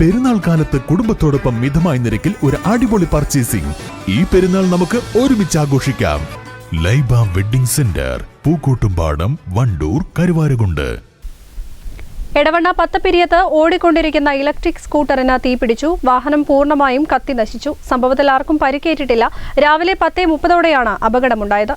പെരുന്നാൾ കാലത്ത് കുടുംബത്തോടൊപ്പം മിതമായ നിരക്കിൽ ഒരു അടിപൊളി പർച്ചേസിംഗ് ഈ പെരുന്നാൾ നമുക്ക് ഒരുമിച്ച് ആഘോഷിക്കാം. Laiba wedding centre Pookkottumpadam Wandoor Karuvarakundu. Edavanna പത്തപ്പിരിയത്ത് ഓടിക്കൊണ്ടിരിക്കുന്ന ഇലക്ട്രിക് സ്കൂട്ടറിന് തീപിടിച്ചു വാഹനം പൂർണമായും കത്തി നശിച്ചു. സംഭവത്തിൽ ആർക്കും പരിക്കേറ്റിട്ടില്ല. രാവിലെ പത്തേ മുപ്പതോടെയാണ് അപകടമുണ്ടായത്.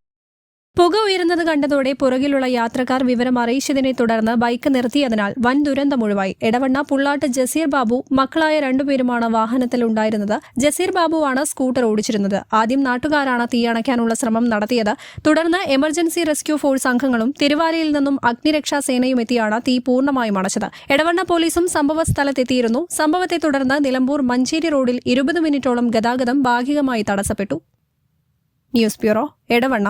പുക ഉയരുന്നത് കണ്ടതോടെ പുറകിലുള്ള യാത്രക്കാർ വിവരം അറിയിച്ചതിനെ തുടർന്ന് ബൈക്ക് നിർത്തിയതിനാൽ വൻ ദുരന്തമൊഴിവായി എടവണ്ണ പുള്ളാട്ട് ജസീർ ബാബു മക്കളായ രണ്ടുപേരുമാണ് വാഹനത്തിലുണ്ടായിരുന്നത് ജസീർ ബാബുവാണ് സ്കൂട്ടർ ഓടിച്ചിരുന്നത്. ആദ്യം നാട്ടുകാരാണ് തീയണയ്ക്കാനുള്ള ശ്രമം നടത്തിയത്. തുടർന്ന് എമർജൻസി റെസ്ക്യൂ ഫോഴ്സ് അംഗങ്ങളും തിരുവാലയിൽ നിന്നും അഗ്നിരക്ഷാ സേനയും എത്തിയാണ് തീ പൂർണമായും അടച്ചത് എടവണ്ണ പോലീസും സംഭവ സ്ഥലത്തെത്തിയിരുന്നു. സംഭവത്തെ തുടർന്ന് നിലമ്പൂർ മഞ്ചേരി റോഡിൽ ഇരുപത് മിനിറ്റോളം ഗതാഗതം ഭാഗികമായി തടസ്സപ്പെട്ടു. News bureau Edavanna.